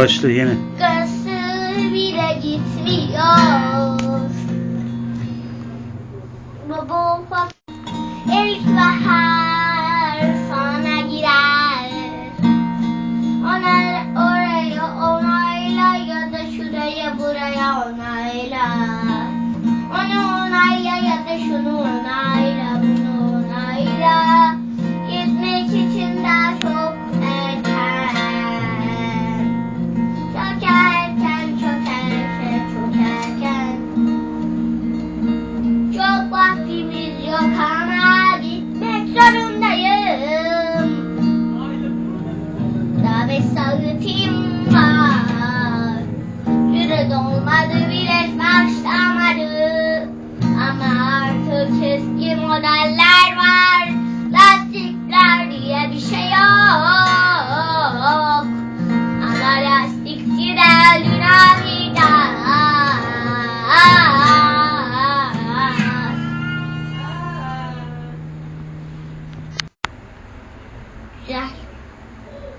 Başla yine. Gası bile gitmiyor. Baba ufak ilkbahar sana girer. Ona oraya onayla ya da şuraya buraya onayla. Onu onayla ya da şunu Beş saatim var. Yürü dolmadı bile başlamadı. Ama artık eski modeller var. Lastikler diye bir şey yok. Ama lastikçi de Dünamida. Güzel.